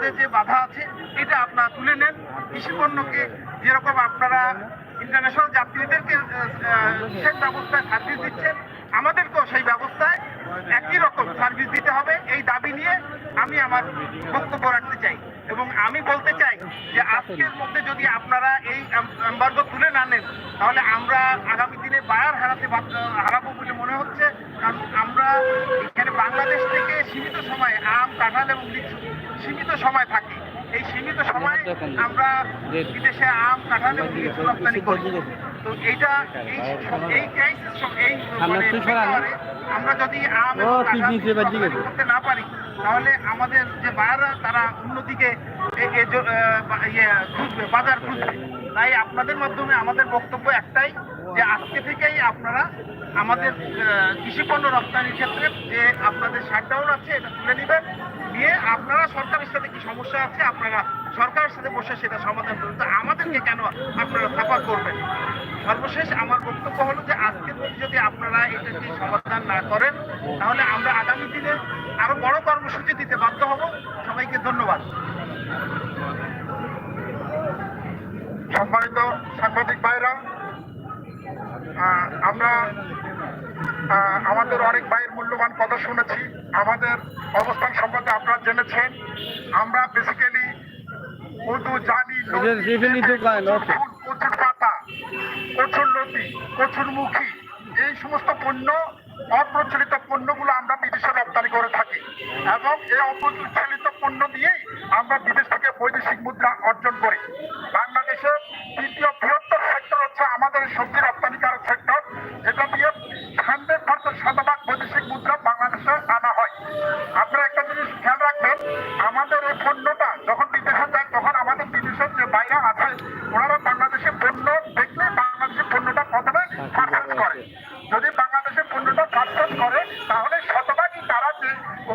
আমাদের যে বাধা আছে, এটা আপনারা তুলে নেন। কৃষি পণ্যকে যেরকম আপনারা ইন্টারন্যাশনাল যাত্রীদেরকে সেই ব্যবস্থায় সার্ভিস দিচ্ছেন, আমাদেরকেও সেই ব্যবস্থায় একই রকম সার্ভিস দিতে হবে। এই দাবি নিয়ে আমি আমার বক্তব্য রাখতে চাই। এবং আমি বলতে চাই যে আজকের মধ্যে যদি আপনারা এই এম্বার্গো তুলে না নেন, তাহলে আমরা আগামী দিনে বায়ার হারাতে হারাবো বলে মনে হচ্ছে। কারণ আমরা এখানে বাংলাদেশ থেকে সীমিত সময় আম, কাঁঠাল এবং লিচু সীমিত সময় থাকে। এই সীমিত সময় আমরা বিদেশে আম কাঁঠাল এবং লিচু রপ্তানি করি। তো এইটা এই ক্রাইসিস এই মানে আমরা যদি আম করতে না পারি তাহলে আমাদের যে বায়াররা তারা অন্যদিকে ইয়ে বাজার খুঁজবে। তাই আপনাদের মাধ্যমে আমাদের বক্তব্য একটাই, যে আজকে থেকেই আপনারা আমাদের কৃষি পণ্য রপ্তানির ক্ষেত্রে যে আপনাদের শাটডাউন আছে, এটা তুলে নেবেন। নিয়ে আপনারা সরকারের সাথে কি সমস্যা আছে, আপনারা সরকারের সাথে বসে সেটা সমাধান করুন। তো আমাদেরকে কেন আপনারা সাপোর্ট করবেন? সর্বশেষ আমার বক্তব্য হলো যে আজকের মধ্যে যদি আপনারা এটাকে সমাধান না করেন তাহলে আমরা আগামী দিনে আরও বড় কর্মসূচি দিতে বাধ্য হব। সবাইকে ধন্যবাদ। সম্মানিত সাংবাদিক ভাইরা আমরা আমাদের অনেক ভাইয়ের মূল্যবান কথা শুনেছি। আমাদের অবস্থান সম্বন্ধে আপনারা জেনেছেন। আমরা বেসিক্যালি উর্দু জানি কচুর লতি কচুর মুখী এই সমস্ত পণ্য, অপ্রচলিত পণ্যগুলো আমরা বিদেশে রপ্তানি করে থাকি এবং এই অপ্রচলিত পণ্য দিয়েই আমরা বিদেশ থেকে বৈদেশিক মুদ্রা অর্জন করি। বাংলাদেশের তৃতীয় বৃহত্তর সেক্টর হচ্ছে আমাদের সবজি রপ্তানিকারক সেক্টর যেটা দিয়ে হান্ড্রেড পার্সেন্ট শতভাগ বৈদেশিক মুদ্রা বাংলাদেশে আনা হয়। আপনারা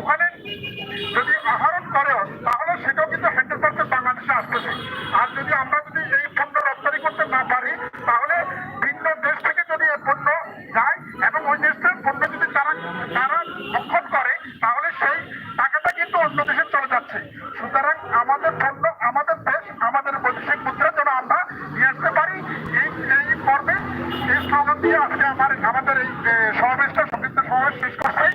ওখানে যদি আহরণ করে, তাহলে সেটাও কিন্তু হান্ড্রেড পার্সেন্ট বাংলাদেশে আসতেছে আর যদি আমরা যদি এই পণ্য রপ্তানি করতে না পারি, তাহলে ভিন্ন দেশ থেকে যদি এই পণ্য যায় এবং ওই দেশের পণ্য যদি তারা তারা অক্ষত করে, তাহলে সেই টাকাটা কিন্তু অন্য দেশে চলে যাচ্ছে। সুতরাং আমাদের পণ্য, আমাদের দেশ, আমাদের বৈদেশিক মুদ্রা যেন আমরা নিয়ে আসতে পারি, এই এই পর্বে এই স্লোগান দিয়ে আজকে আমার, আমাদের এই এ, সমাবেশটা সংক্ষিপ্ত সমাবেশ শেষ করছি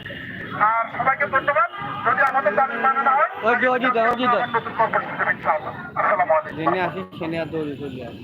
আর সবাইকে ধন্যবাদ যদি আমাদের দাবি মানে না হয় ওই যে, ওই যে, ওই যে, ওই যে। নতুন কর্মসূচি দেবেন ইনশাআল্লাহ আসসালামু আলাইকুম জেনে আসি সেনে আর দৌড়ে চলে আসি